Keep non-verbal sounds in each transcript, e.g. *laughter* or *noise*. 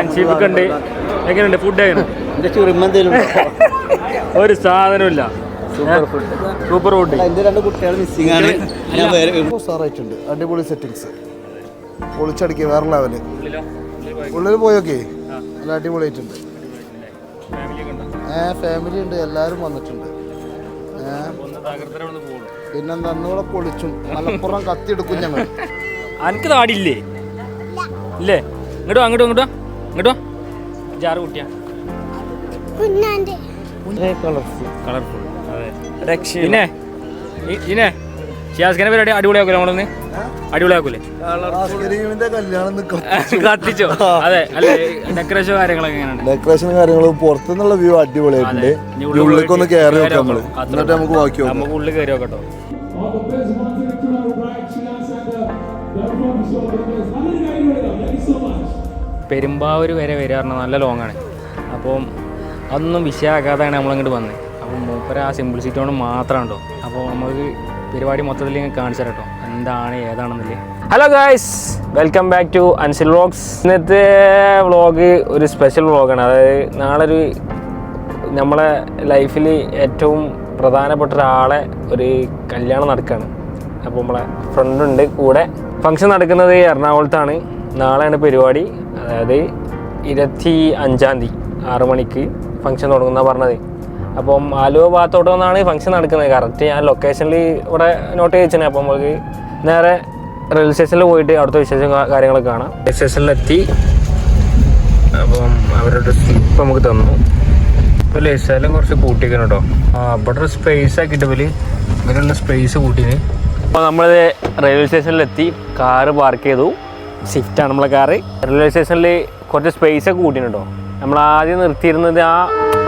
അൻഷിഫൊക്കെ ഉണ്ട് എങ്ങനെയുണ്ട്? ഫുഡ് എങ്ങനെ ഒരു സാധനമില്ല സൂപ്പർ ഫുഡ് രണ്ട് കുട്ടികൾ മിസ്സിംഗ് ആണ്. ഉഷാറായിട്ടുണ്ട് അടിപൊളി സെറ്റിങ്സ് പൊളിച്ചടിക്കുക വേറെ ലെവൽ ഉള്ളിൽ പോയൊക്കെ? നല്ല അടിപൊളിയായിട്ടുണ്ട്. ഏ ഫാമിലി ഉണ്ട്. എല്ലാവരും വന്നിട്ടുണ്ട്. പിന്നെന്താ അന്നുകൂടെ പൊളിച്ചും. മലപ്പുറം കത്തിയെടുക്കും ഞങ്ങൾ അനക്ക് താടില്ലേ? ഇല്ലേ? ഇങ്ങോട്ടോ അങ്ങോട്ടോ ഇങ്ങോട്ടോ ഇങ്ങോട്ടോ ജാറ് കുട്ടിയാ. കളർഫുൾ. കളർഫുൾ. അതെ. പിന്നെ ഇനെ ഷിയാസ്ഖാനെ പരിപാടി അടിപൊളിയാക്കൂലേ നമ്മളൊന്ന്? അടിപൊളിയാക്കൂലേ? *laughs* കത്തിച്ചോ? അതെ. അല്ലേ ഡെക്കറേഷൻ കാര്യങ്ങളൊക്കെ എങ്ങനെയാണ് ഡെക്കറേഷൻ കാര്യങ്ങളും പുറത്തുനിന്നുള്ള വ്യൂ അടിപൊളിയായിട്ടുണ്ട്. ഉള്ളിലേക്കൊന്ന് കയറി നോക്കാം നമ്മൾ. എന്നിട്ട് നമുക്ക് ബാക്കി നോക്കാം. നമുക്ക് ഉള്ളിൽ കയറി നോക്കട്ടോ. പെരുമ്പാവൂർ വരെ വരിക പറഞ്ഞാൽ നല്ല ലോങ് ആണ്. അപ്പം അതൊന്നും വിഷയമാക്കാതെയാണ് നമ്മളിങ്ങോട്ട് വന്നത് അപ്പോൾ മൂപ്പര ആ സിമ്പിൾ സീറ്റോണ് മാത്രം ഉണ്ടോ? അപ്പോൾ നമുക്ക് പരിപാടി മൊത്തത്തിൽ കാണിച്ചു കേട്ടോ എന്താണ് ഏതാണെന്നില്ലേ. Hello guys welcome back to Ansil vlogs ഇന്നത്തെ വ്ളോഗ് ഒരു സ്പെഷ്യൽ വ്ളോഗാണ് അതായത് നാളെ ഒരു നമ്മളെ ലൈഫിൽ ഏറ്റവും പ്രധാനപ്പെട്ട ഒരാളെ ഒരു കല്യാണം നടക്കുകയാണ് അപ്പോൾ നമ്മളെ ഫ്രണ്ട് ഉണ്ട് കൂടെ. ഫംഗ്ഷൻ നടക്കുന്നത് എറണാകുളത്താണ്. നാളെയാണ് പരിപാടി. അതായത് ഇരുപത്തി അഞ്ചാം തീയതി ആറ് മണിക്ക് ഫംഗ്ഷൻ തുടങ്ങുന്ന പറഞ്ഞത്. അപ്പം ആലുവ ഭാഗത്തോട്ട് നിന്നാണ് ഫംഗ്ഷൻ നടക്കുന്നത്. കറക്റ്റ് ഞാൻ ലൊക്കേഷനിൽ ഇവിടെ നോട്ട് ചെയ്തിട്ടുണ്ട് അപ്പം നമുക്ക് നേരെ റെയിൽവേ സ്റ്റേഷനിൽ പോയിട്ട് അവിടുത്തെ വിശേഷം കാര്യങ്ങളൊക്കെ കാണാം. റെയിൽവേ സ്റ്റേഷനിലെത്തി അപ്പം അവരുടെ സ്ലിപ്പ് നമുക്ക് തന്നു. ഇപ്പോൾ ലേശാലും കുറച്ച് കൂട്ടിക്കണം കേട്ടോ ആ അവിടെ ഒരു സ്പേസ് ആക്കിയിട്ട് ഇവർ ഇങ്ങനെയുള്ള സ്പേസ് കൂട്ടിന് അപ്പോൾ നമ്മൾ റെയിൽവേ സ്റ്റേഷനിലെത്തി കാറ് പാർക്ക് ചെയ്തു. സ്വിഫ്റ്റാണ് നമ്മളെ കാറ് റെയിൽവേ സ്റ്റേഷനിൽ കുറച്ച് സ്പേസ് ഒക്കെ കൂട്ടിന് കേട്ടോ നമ്മൾ ആദ്യം നിർത്തിയിരുന്നത് ആ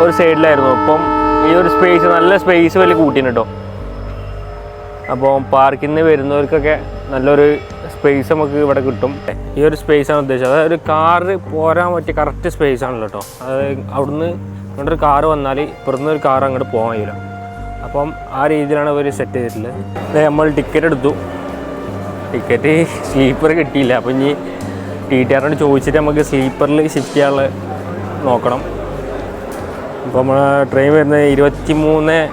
ഒരു സൈഡിലായിരുന്നു അപ്പം ഈ ഒരു സ്പേസ് നല്ല സ്പേസ് വലിയ കൂട്ടിന് കേട്ടോ അപ്പോൾ പാർക്കിൽ നിന്ന് വരുന്നവർക്കൊക്കെ നല്ലൊരു സ്പേസ് നമുക്ക് ഇവിടെ കിട്ടും. ഈ ഒരു സ്പേസാണ് ഉദ്ദേശിച്ചത്. അതായത് ഒരു കാറ് പോരാൻ പറ്റിയ കറക്റ്റ് സ്പേസ് ആണല്ലോ കേട്ടോ അതായത് അവിടുന്ന് ഇവിടെ ഒരു കാറ് വന്നാൽ ഇപ്പുറത്തുനിന്ന് ഒരു കാർ അങ്ങോട്ട് പോകാൻ കഴിയില്ല. അപ്പം ആ രീതിയിലാണ് ഇവർ സെറ്റ് ചെയ്തിട്ടുള്ളത്. നമ്മൾ ടിക്കറ്റ് എടുത്തു. ടിക്കറ്റ് സ്ലീപ്പർ കിട്ടിയില്ല. അപ്പോൾ ഇനി ടി ടി ആറിനോട് ചോദിച്ചിട്ട് നമുക്ക് സ്ലീപ്പറിൽ ഷിഫ്റ്റ് ചെയ്യാനുള്ള നോക്കണം. അപ്പോൾ നമ്മൾ ട്രെയിൻ വരുന്നത് ഇരുപത്തി മൂന്ന്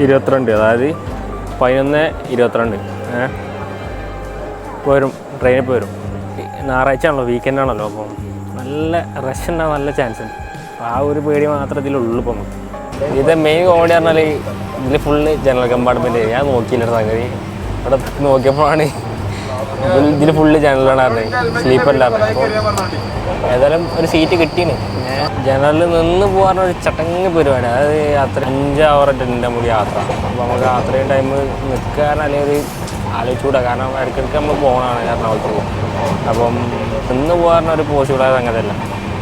ഇരുപത്തിരണ്ട് അതായത് പതിനൊന്ന് ഇരുപത്തിരണ്ട്. ഏ? വരും. ട്രെയിനിൽ പോരും ഞായറാഴ്ച ആണല്ലോ വീക്കെൻഡ് ആണല്ലോ അപ്പം നല്ല റഷ് ഉണ്ടാകാൻ നല്ല ചാൻസ് ഉണ്ട്. അപ്പോൾ ആ ഒരു പേടി മാത്രം ഇതിലുള്ളൂ ഇപ്പം ഇത് മെയിൻ കോമഡി പറഞ്ഞാൽ ഇതിൽ ഫുള്ള് ജനറൽ കമ്പാർട്ട്മെന്റ് ഞാൻ നോക്കിയില്ല സംഗതി. അവിടെ നോക്കിയപ്പോഴാണ് ഇതിൽ ഫുള്ള് ജനറലാണ് പറഞ്ഞത്. സ്ലീപ്പറിലാണ് ഏതായാലും ഒരു സീറ്റ് കിട്ടീന്. ജനറലിൽ നിന്ന് പോകാൻ ഒരു ചട്ടങ്ങ് പരിപാടി. അതായത് യാത്ര അഞ്ച് എന്റെ മുടി യാത്ര. അപ്പോൾ നമുക്ക് അത്രയും ടൈം നിൽക്കാൻ അല്ലെങ്കിൽ ഒരു ആലോചിച്ചുകൂടാ കാരണം ഇടയ്ക്കിടയ്ക്ക് നമ്മൾ പോകണമാണ് എറണാകുളത്ത് അപ്പം നിന്ന് പോകാൻ ഒരു പോസിബിളായ സംഗതിയല്ല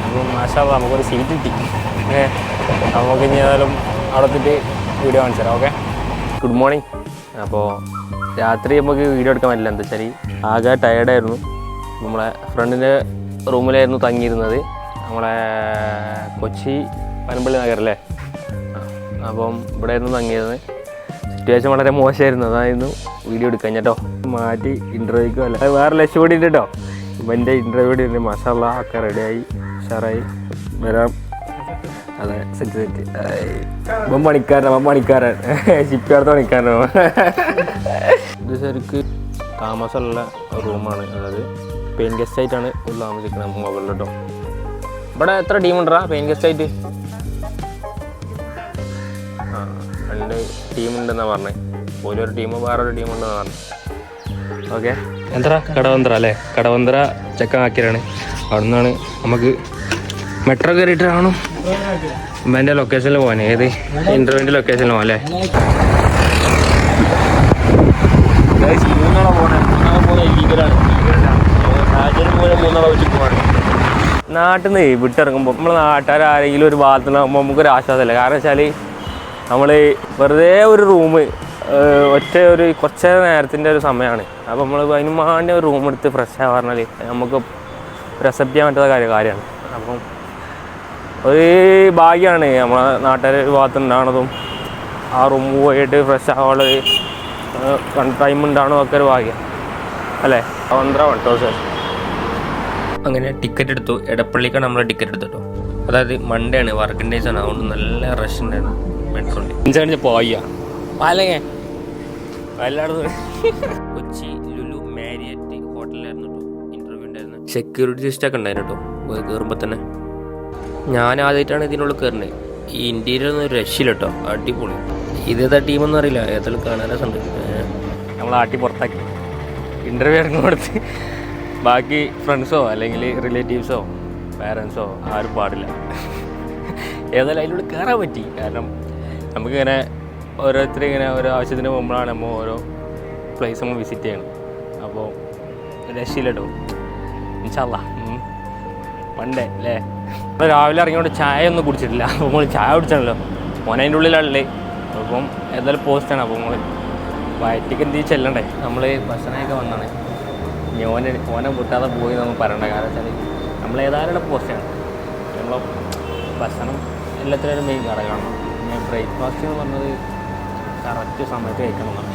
അപ്പം മാഷാ നമുക്കൊരു സീറ്റ് കിട്ടി. നമുക്ക് ഇനി ഏതായാലും അവിടെ വീഡിയോ കാണിച്ചു തരാം ഓക്കെ ഗുഡ് മോർണിംഗ് അപ്പോൾ രാത്രി നമുക്ക് വീഡിയോ എടുക്കാൻ പറ്റില്ല. എന്താ വെച്ചാൽ ആകെ ടയേർഡായിരുന്നു നമ്മളെ ഫ്രണ്ടിന്റെ റൂമിലായിരുന്നു തങ്ങിയിരുന്നത്. നമ്മളെ കൊച്ചി പനമ്പള്ളി നഗരല്ലേ അപ്പം ഇവിടെ ആയിരുന്നു തങ്ങിയത് സിറ്റുവേഷൻ വളരെ മോശമായിരുന്നു. അതായിരുന്നു വീഡിയോ എടുക്കാൻ. കേട്ടോ മാറ്റി ഇന്റർവ്യൂക്കും അല്ല വേറെ ലക്ഷ്യം കൂടി ഉണ്ട് കേട്ടോ എന്റെ ഇന്റർവ്യൂ കൂടി ഉണ്ട്. മസാല ഒക്കെ റെഡിയായി ഉഷാറായി. വരാം. അതെ സെറ്റ് സെറ്റ്. ഇപ്പം പണിക്കാരൻ അപ്പം പണിക്കാരൻ ഷിപ്പിയാർത്ത പണിക്കാരനോ? ഇത് ശരിക്ക് താമസമുള്ള റൂമാണ്. അതായത് പെയിൻ ഗസ്റ്റ് ആയിട്ടാണ് ഇത് താമസിക്കുന്നത് മുകളിൽ കേട്ടോ ഇവിടെ എത്ര ടീം ഉണ്ടാ പെയിൻ ഗസ്റ്റ് ആയിട്ട് ആ രണ്ട് ടീം ഉണ്ടെന്നാണ് പറഞ്ഞത് ഓരോരു ഒരു ടീം വേറെ ഒരു ടീം ഉണ്ടെന്ന് പറഞ്ഞു. ഓക്കെ. എന്താ കടവന്തറ അല്ലേ? കടവന്തറ ചെക്കാക്കിയാണ് അവിടെ നിന്നാണ് നമുക്ക് മെട്രോ കയറിയിട്ടാണോ എന്റെ ലൊക്കേഷനിൽ പോകാൻ ഏത്? ഇന്റർവ്യൂവിന്റെ ലൊക്കേഷനിൽ പോവാൻ അല്ലേ? നാട്ടിൽ നിന്ന് വിട്ടിറങ്ങുമ്പോൾ നമ്മൾ നാട്ടുകാർ ആരെങ്കിലും ഒരു ഭാഗത്തുനിന്നാകുമ്പോൾ നമുക്കൊരു ആശ്വാസമല്ല കാരണം വെച്ചാൽ നമ്മൾ വെറുതെ ഒരു റൂം ഒറ്റ ഒരു കുറച്ച് നേരത്തിന്റെ ഒരു സമയമാണ് അപ്പോൾ നമ്മൾ അതിന് മാണ്ടി ഒരു റൂം എടുത്ത് ഫ്രഷ് ആവാൻ നമുക്ക് റെസപ്റ്റ് ചെയ്യാൻ പറ്റാത്ത കാര്യം കാര്യമാണ് അപ്പം ഒരു ഭാഗ്യമാണ് നമ്മളെ നാട്ടുകാർ ഭാഗത്ത് ആ റൂം പോയിട്ട് ഫ്രഷ് ആവാനുള്ള ടൈം ഉണ്ടാകണതും ഒക്കെ ഒരു ഭാഗ്യം. അല്ലേ? ഒന്നര വൺ തൗസൻഡ് അങ്ങനെ ടിക്കറ്റ് എടുത്തു. എടപ്പള്ളിക്കാണ് നമ്മൾ ടിക്കറ്റ് എടുത്തിട്ടോ. അതായത് മൺഡേ ആണ്. വർക്കിംഗ് ഡേയ്സ് ആണ്. അതുകൊണ്ട് നല്ല റഷ് ഉണ്ടായിരുന്നു. മെട്രോയിൽ പോയ. എല്ലായിടത്തും കൊച്ചി ലുലു മാരിയറ്റ് ഹോട്ടലിലായിരുന്നു കേട്ടോ ഇന്റർവ്യൂ ഉണ്ടായിരുന്നു സെക്യൂരിറ്റി സിസ്റ്റം ഒക്കെ ഉണ്ടായിരുന്നു കേട്ടോ കയറുമ്പോൾ തന്നെ. ഞാൻ ആദ്യമായിട്ടാണ് ഇതിനുള്ളിൽ കയറുന്നത് ഈ ഇന്റീരിയർ ഒന്ന് രക്ഷയില്ല കേട്ടോ അടിപൊളി. ഇതേതാ ടീമൊന്നും അറിയില്ല. ഏതായാലും കാണാനാ സംഭവം നമ്മൾ ആട്ടി പുറത്താക്കി. ഇന്റർവ്യൂ ഇറങ്ങി കൊടുത്ത്. ബാക്കി ഫ്രണ്ട്സോ അല്ലെങ്കിൽ റിലേറ്റീവ്സോ പാരൻസോ ആരും പാടില്ല. ഏതായാലും അതിലൂടെ കയറാൻ പറ്റി. കാരണം നമുക്കിങ്ങനെ ഓരോരുത്തർ ഇങ്ങനെ ഓരോ ആവശ്യത്തിന് പോകുമ്പോഴാണ് നമ്മൾ ഓരോ പ്ലേസ് നമ്മൾ വിസിറ്റ് ചെയ്യണം. അപ്പോൾ രക്ഷയില്ല കേട്ടോ ഇൻഷാല്ല പണ്ടേ അല്ലേ രാവിലെ ഇറങ്ങിയോണ്ട് ചായ ഒന്നും കുടിച്ചിട്ടില്ല. അപ്പോൾ നമ്മൾ ചായ കുടിച്ചാണല്ലോ. മോനെ അതിന്റെ ഉള്ളിലാണല്ലേ അപ്പം ഏതായാലും പോസ്റ്റാണ് അപ്പോൾ നമ്മൾ വയറ്റിക്ക് എന്ത് ചെല്ലണ്ടേ? നമ്മൾ ഭക്ഷണമൊക്കെ വന്നാണ്. ഇനി ഓനെ ഓനെ പൊട്ടാതെ പോയി നമ്മൾ പറയണ്ട. കാരണം വെച്ചാൽ നമ്മൾ ഏതായാലും പോസ്റ്റാണ് നമ്മൾ ഭക്ഷണം എല്ലാത്തിനും മെയിൻ ഘടകമാണ് പിന്നെ ബ്രേക്ക്ഫാസ്റ്റ് എന്ന് പറഞ്ഞത് കറക്റ്റ് സമയത്ത് കഴിക്കണം എന്നാണ്.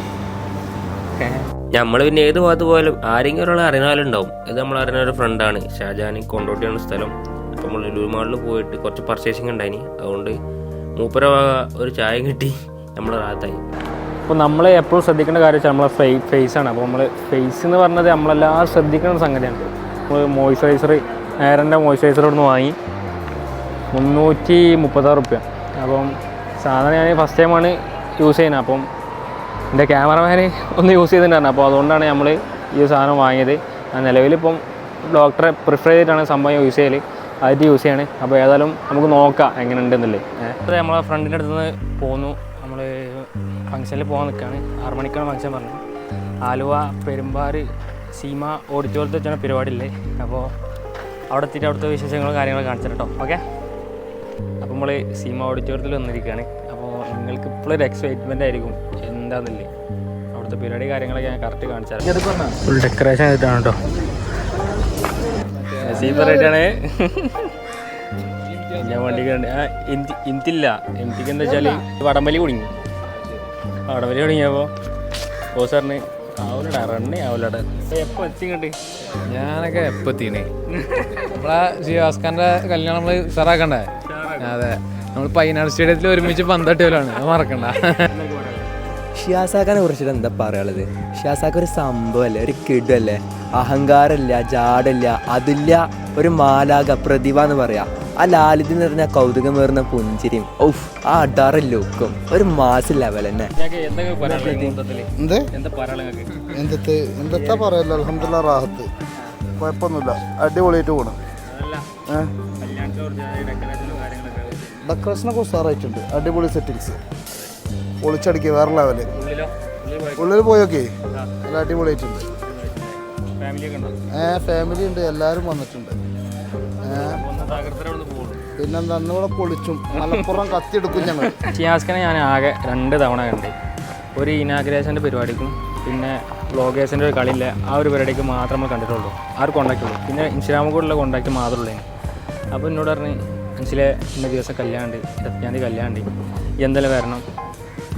നമ്മൾ പിന്നെ ഏത് ഭാഗത്ത് പോയാലും ആരെങ്കിലും ഒരാൾ അറിയാനുണ്ടാവും ഇത് നമ്മൾ അറിയുന്ന ഒരു ഫ്രണ്ടാണ് ഷാജാനി കൊണ്ടോട്ടിയാണ് സ്ഥലം. നമ്മൾ ലുലുമാളിൽ പോയിട്ട് കുറച്ച് പർച്ചേസിങ് ഉണ്ടായിനി. അതുകൊണ്ട് മൂപ്പര ഒരു ചായ കിട്ടി. നമ്മൾ റാത്തായി. അപ്പോൾ നമ്മൾ എപ്പോഴും ശ്രദ്ധിക്കേണ്ട കാര്യം വെച്ചാൽ നമ്മളെ ഫേ ഫേസാണ് അപ്പോൾ നമ്മൾ ഫേസ് എന്ന് പറഞ്ഞത് നമ്മളെല്ലാം ശ്രദ്ധിക്കുന്ന സംഗതിയാണ്. നമ്മൾ മോയ്സ്ചറൈസർ എയറിന്റെ മോയ്സ്ചറൈസർ ഇവിടുന്ന് വാങ്ങി. മുന്നൂറ്റി മുപ്പത്താറ് റുപ്യ അപ്പം സാധാരണ ഞാൻ ഫസ്റ്റ് ടൈമാണ് യൂസ് ചെയ്യുന്നത്. അപ്പം എന്റെ ക്യാമറമാന് ഒന്ന് യൂസ് ചെയ്തിട്ടുണ്ടായിരുന്നു. അപ്പോൾ അതുകൊണ്ടാണ് നമ്മൾ ഈ സാധനം വാങ്ങിയത്. നിലവിലിപ്പം ഡോക്ടറെ പ്രിഫർ ചെയ്തിട്ടാണ് സംഭവം യൂസ് ചെയ്യൽ ആയിട്ട് യൂസ് ചെയ്യണേ. അപ്പോൾ ഏതായാലും നമുക്ക് നോക്കാം എങ്ങനെ ഉണ്ടെന്നല്ലേ അതെ നമ്മളെ ഫ്രണ്ടിന്റെ അടുത്ത് നിന്ന് പോന്നു നമ്മൾ ഫംഗ്ഷനിൽ പോകാൻ നിൽക്കുകയാണ് ആറു മണിക്കാണ് ഫംഗ്ഷൻ പറഞ്ഞത്. ആലുവ പെരുമ്പാർ സീമ ഓഡിറ്റോറിയത്തിൽ വെച്ചാണ് പരിപാടിയില്ലേ. അപ്പോൾ അവിടെ എത്തിയിട്ട് അവിടുത്തെ വിശേഷങ്ങളും കാര്യങ്ങളും കാണിച്ചിട്ട് കേട്ടോ. ഓക്കെ? അപ്പോൾ നമ്മൾ സീമ ഓഡിറ്റോറിയത്തിൽ വന്നിരിക്കുകയാണ് അപ്പോൾ നിങ്ങൾക്ക് ഇപ്പോഴൊരു എക്സൈറ്റ്മെന്റ് ആയിരിക്കും. എന്താണെന്നില്ലേ അവിടുത്തെ പരിപാടി കാര്യങ്ങളൊക്കെ ഞാൻ കറക്റ്റ് കാണിച്ചാൽ ഫുൾ ഡെക്കറേഷൻ ആയിട്ടാണ് കേട്ടോ. സീപ്പറായിട്ടാണ് ഞാൻ വണ്ടി കണ്ട് ഇന്തില്ല ഇന്തിക്ക് എന്താ വെച്ചാൽ വടംവലി കുടുങ്ങി. വടംവലി കുടുങ്ങിയപ്പോൾ ഓ സാറിന് ആവലടാ റണ്ണേ ആവലടാ. എപ്പോൾ എത്തിങ്ങണ്ട് ഞാനൊക്കെ എപ്പോ എത്തീനെ? നമ്മളെ ശ്രീവാസ്കാന്റെ കല്യാണം നമ്മൾ ഉഷാറാക്കണ്ടേ? അതെ. നമ്മൾ പൈനാട് സ്റ്റേഡിയത്തിൽ ഒരുമിച്ച് പന്തട്ടിയവരാണ് അത് മറക്കണ്ട. ഷിയാസാഖാനെ കുറിച്ചിട്ട് എന്താ പറയാനുള്ളത്? ഷിയാസാക്ക ഒരു സംഭവമല്ലേ ഒരു കിടല്ലേ അഹങ്കാരമില്ല ജാടല്ല അതില്ല ഒരു മാലാക പ്രതിഭ എന്ന് പറയാ. ആ ലാലിതി നിറഞ്ഞ കൗതുകമേറുന്ന പുഞ്ചിരിയും ഔഫ് ആ അടാറ ലുക്കും ഒരു മാസ് ലെവൽ തന്നെ. എന്തത്തെ എന്തത്താ പറയല്ലോ അലഹമില്ല റാഹത്ത്. കുഴപ്പമൊന്നുമില്ല അടിപൊളിയായിട്ട് പോകണം ഡെക്കറേഷനൊക്കെ ഉഷാറായിട്ടുണ്ട് അടിപൊളി സെറ്റിങ്സ് പൊളിച്ചടിക്കുക വേറെ ലെവൽ ഉള്ളിൽ പോയി. പോയൊക്കെ? നല്ല അടിപൊളിയായിട്ടുണ്ട്. ഏ ഫാമിലി ഉണ്ട് എല്ലാവരും വന്നിട്ടുണ്ട്. പിന്നെ അന്നിവിടെ പൊളിച്ചും മലപ്പുറം കത്തിയെടുക്കും ഞങ്ങൾ ഷിയാസ്കനെ ഞാൻ ആകെ രണ്ട് തവണ കണ്ടു. ഒരു ഇനാഗ്രേഷന്റെ പരിപാടിക്കും പിന്നെ വ്ളോഗേഴ്സിന്റെ ഒരു കളിയില്ല. ആ ഒരു പരിപാടിക്ക് മാത്രമേ നമ്മൾ കണ്ടിട്ടുള്ളൂ. ആ ഒരു കോണ്ടാക്റ്റ് ഉള്ളൂ പിന്നെ ഇൻസ്റ്റാഗ്രാമിൽ കൂടെയുള്ള കോണ്ടാക്റ്റ് മാത്രമേ ഉള്ളൂ അപ്പോൾ എന്നോട് പറഞ്ഞ് അഞ്ചിലെ ഇന്ന ദിവസം കല്യാണമുണ്ട് ഇരുപത്തിയാം തീയതി കല്യാണമുണ്ട് എന്തെല്ലാം വരണം?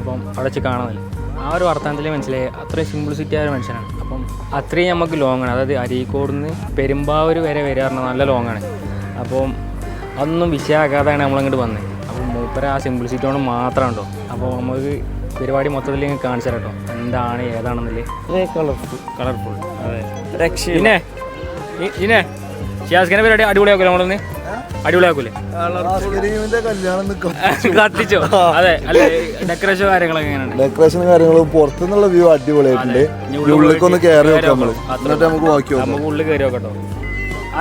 അപ്പം അവിടെ വെച്ച് കാണാനില്ല ആ ഒരു വർത്തമാനത്തിൽ മനസ്സിലായി അത്രയും സിംപ്ലിസിറ്റി ആയ ഒരു മനുഷ്യനാണ്. അപ്പം അത്രയും നമുക്ക് ലോങ് ആണ്. അതായത് അരീക്കോട് നിന്ന് പെരുമ്പാവൂർ വരെ പറഞ്ഞാൽ നല്ല ലോങ് ആണ്. അപ്പം അതൊന്നും വിഷയമാക്കാതെയാണ് നമ്മളങ്ങോട്ട് വന്നത് അപ്പം മൂപ്പര ആ സിംപ്ലിസിറ്റി കൊണ്ട് മാത്രം ഉണ്ടോ? അപ്പോൾ നമുക്ക് പരിപാടി മൊത്തത്തിൽ ഇങ്ങനെ കാണിച്ചു കേട്ടോ എന്താണ് ഏതാണെന്നില്ല? കളർഫുൾ കളർഫുൾ അതെ. പിന്നെ ഇ- ഇനെ ഷിയാസ്ഖാനെ പരിപാടി അടിപൊളിയാക്കുമല്ലോ നമ്മളൊന്ന് അടിപൊളിയാക്കൂലേ? കല്യാണം നിൽക്കും കത്തിച്ചോ? അതെ അല്ലേ? ഡെക്കറേഷൻ കാര്യങ്ങളൊക്കെ ഡെക്കറേഷൻ കാര്യങ്ങളും പുറത്തുനിന്നുള്ള വ്യൂ അടിപൊളിയായിട്ടുണ്ട്. അതെ. ഈ ഉള്ളിലേക്ക് ഒന്ന് കയറി കേറി നോക്കാം നമ്മൾ. എന്നിട്ട് നമുക്ക് ബാക്കി നോക്കാം നമുക്ക് ഉള്ളിൽ കയറി നോക്കട്ടോ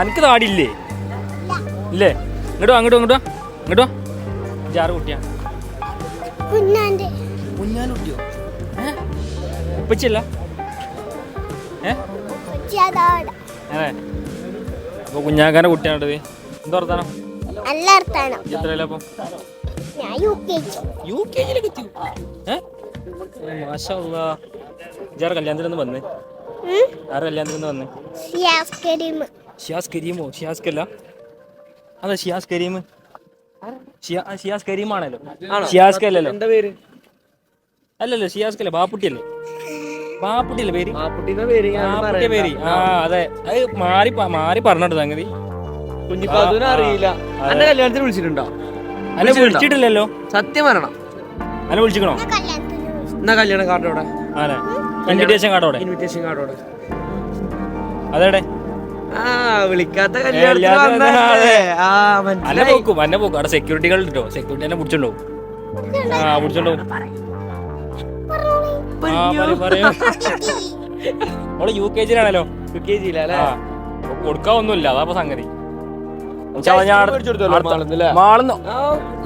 അനക്ക് താടിയില്ലേ ഇല്ലേ? ഇങ്ങോട്ടോ അങ്ങോട്ടോ ഇങ്ങോട്ടോ ഇങ്ങോട്ടോ. ജാറ് കുട്ടിയാ. കുഞ്ഞാനുട്ടിയോ? ഉപ്പച്ചല്ല ഏ? അപ്പൊ കുഞ്ഞാക്കാന്റെ കുട്ടിയാണത്. എന്താ വർത്താനം? നല്ല അർത്ഥാണ് എത്രയല്ല അപ്പം ഞാൻ U K G U K ജിയിലേക്ക് എത്തി ഏ? മാഷാ ജാറ് കല്യാണത്തിൽ നിന്ന് വന്നേ? ആറ് കല്യാണത്തിൽ നിന്ന് വന്നേ? ഷിയാസ് കരീം. ഷിയാസ് കരീമോ? ഷിയാസ് കല്ല അതെ ഷിയാസ് കരീം. ഷിയാസ് കരീം ആണല്ലോ. ഷിയാസ് കല്ലല്ലോ എന്താ പേര്? അല്ലല്ലോ ഷിയാസ് കല്ല ബാപ്പുട്ടിയല്ലേ പാപ്പുട്ടിയല്ലേ പേര്? പേര് പേര്. ആ അതെ. അത് മാറി മാറി പറഞ്ഞിട്ട് സംഗതി. കുഞ്ഞിപ്പാത്തൂനെ അറിയില്ല. അന്നെ കല്യാണത്തിന് വിളിച്ചിട്ടുണ്ടോ? അല്ല വിളിച്ചിട്ടില്ലല്ലോ. സത്യം പറയണം. അല്ല വിളിച്ചിക്കണോ? കല്യാണത്തിന് വിളിച്ചു. എന്നാ കല്യാണ കാർഡോടെ അതെ ഇൻവിറ്റേഷൻ കാർഡോടെ ഇൻവിറ്റേഷൻ കാർഡോടെ അതെടെ ആ വിളിക്കാത്ത കല്യാണത്തിന് പോക്കും അന്നെ പോക്കും. അവിടെ സെക്യൂരിറ്റികൾ സെക്യൂരിറ്റി ആ അവൾ യു കെ ജിയിലാണല്ലോ യു കെ കൊടുക്കാൻ ഒന്നുമില്ല അതാ സംഗതി? മാളുന്നോ.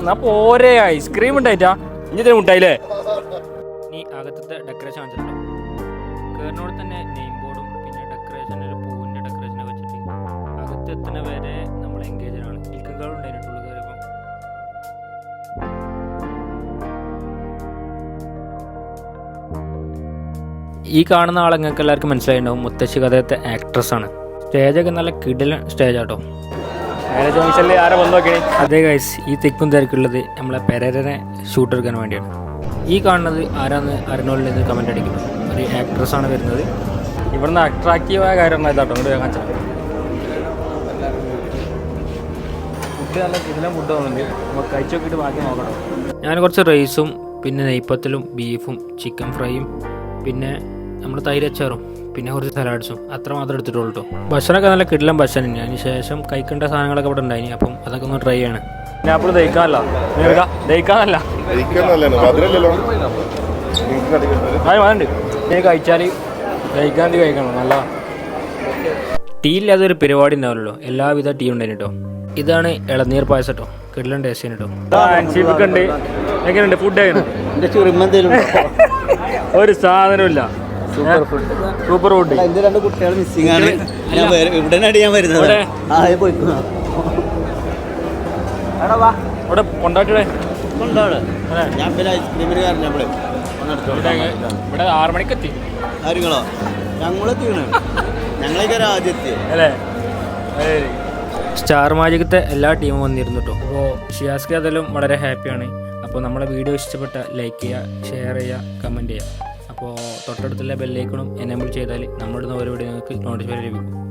എന്നാ പോരെ ഐസ്ക്രീം ഉണ്ടായിട്ടാ. ഇനി മുട്ടായില്ലേ? നീ അകത്തത്തെ ഡെക്കറേഷൻ കാണിച്ചിട്ടുണ്ടോ കയറിനോട് തന്നെ നെയിം ബോർഡും പിന്നെ ഡെക്കറേഷൻ ഒരു പൂവിന്റെ ഡെക്കറേഷൻ വെച്ചിട്ട് അകത്ത് എത്തുന്ന വരെ നമ്മൾ എൻഗേജഡ് ആണ് ഇൽക്കുകൾ ഉണ്ടായിട്ടുള്ളൂ കയറിയപ്പം ഈ കാണുന്ന ആളെ നിങ്ങൾക്ക് എല്ലാവർക്കും മനസ്സിലായിട്ടുണ്ടാവും. മുത്തശ്ശി കഥയത്തെ ആക്ട്രസ് ആണ്. സ്റ്റേജൊക്കെ നല്ല കിടിലൻ സ്റ്റേജ് ആട്ടോ അതെ ഗൈസ് ഈ തിക്കും തിരക്കുള്ളത് നമ്മളെ പെരരനെ ഷൂട്ട് എടുക്കാൻ വേണ്ടിയാണ്. ഈ കാണുന്നത് ആരാന്ന് അരുണോളിൽ നിന്ന് കമന്റ് അടിക്കുന്നു. ഒരു ആക്ട്രസ് ആണ് വരുന്നത്. ഇവിടുന്ന് അട്രാക്റ്റീവായ കാര്യം ഇതാട്ടോ ഇവിടെ കാണിച്ചാൽ ഫുഡ് നല്ല ഇതിലും ഫുഡ് തോന്നുന്നുണ്ട്. നമുക്ക് കഴിച്ചു നോക്കിയിട്ട് ബാക്കി നോക്കണം. ഞാൻ കുറച്ച് റൈസും പിന്നെ നെയ്പ്പത്തലും ബീഫും ചിക്കൻ ഫ്രൈയും പിന്നെ നമ്മൾ തൈരച്ചാറും പിന്നെ കുറച്ച് സലാഡ്സും. അത്ര മാത്രം എടുത്തിട്ടുള്ളൂ കേട്ടോ ഭക്ഷണമൊക്കെ നല്ല കിടിലം ഭക്ഷണം തന്നെ അതിന് ശേഷം കഴിക്കേണ്ട സാധനങ്ങളൊക്കെ ഇവിടെ ഉണ്ടായിനി. അപ്പം അതൊക്കെ ഒന്ന് ട്രൈ ചെയ്യണം. ഞാൻ അപ്പോൾ ദഹിക്കാനല്ല. ഞാൻ കഴിച്ചാൽ ദഹിക്കാൻ കഴിക്കണം. നല്ല ടീ ഇല്ലാതെ ഒരു പരിപാടി ഉണ്ടാവില്ലല്ലോ. എല്ലാവിധ ടീ ഉണ്ടായിന് കേട്ടോ ഇതാണ് ഇളനീർ പായസം കേട്ടോ കിടിലം ടേസ്റ്റ് കേട്ടോ ഉണ്ട്. എങ്ങനെയുണ്ട്? ഫുഡ് എങ്ങനെ ഒരു സാധനമില്ല സൂപ്പർ ഫുഡ് എന്റെ രണ്ട് കുട്ടികൾ മിസ്സിംഗ് ആണ്. ഞാൻ ഇവിടെ ഞാൻ വരുന്നത്. ഇവിടെ? ആ പോയിക്കോ. ഇവിടെ കൊണ്ടാട്ടിയുടെ കൊണ്ടാണ് ഞാൻ പിന്നെ ഐസ്ക്രീമിന് കാരണം നമ്മളെ ഇവിടെ ആറു മണിക്ക് എത്തി. കാര്യങ്ങളോ ഞങ്ങളെത്തിയാണ് ഞങ്ങളൊക്കെ ആദ്യത്തെ അല്ലേ? സ്റ്റാർ മാജിക്കത്തെ എല്ലാ ടീമും വന്നിരുന്നു കേട്ടോ അപ്പോൾ ഷിയാസ്കി അതെല്ലാം വളരെ ഹാപ്പിയാണ് അപ്പോൾ നമ്മളെ വീഡിയോ ഇഷ്ടപ്പെട്ട ലൈക്ക് ചെയ്യുക ഷെയർ ചെയ്യുക കമന്റ് ചെയ്യുക. അപ്പോൾ തൊട്ടടുത്തുള്ള ബെല്ലൈക്കണും എനേബിൾ ചെയ്താൽ നമ്മളിടുന്ന ഓരോ വീഡിയോ നിങ്ങൾക്ക് നോട്ടിഫിക്കേഷൻ ലഭിക്കും.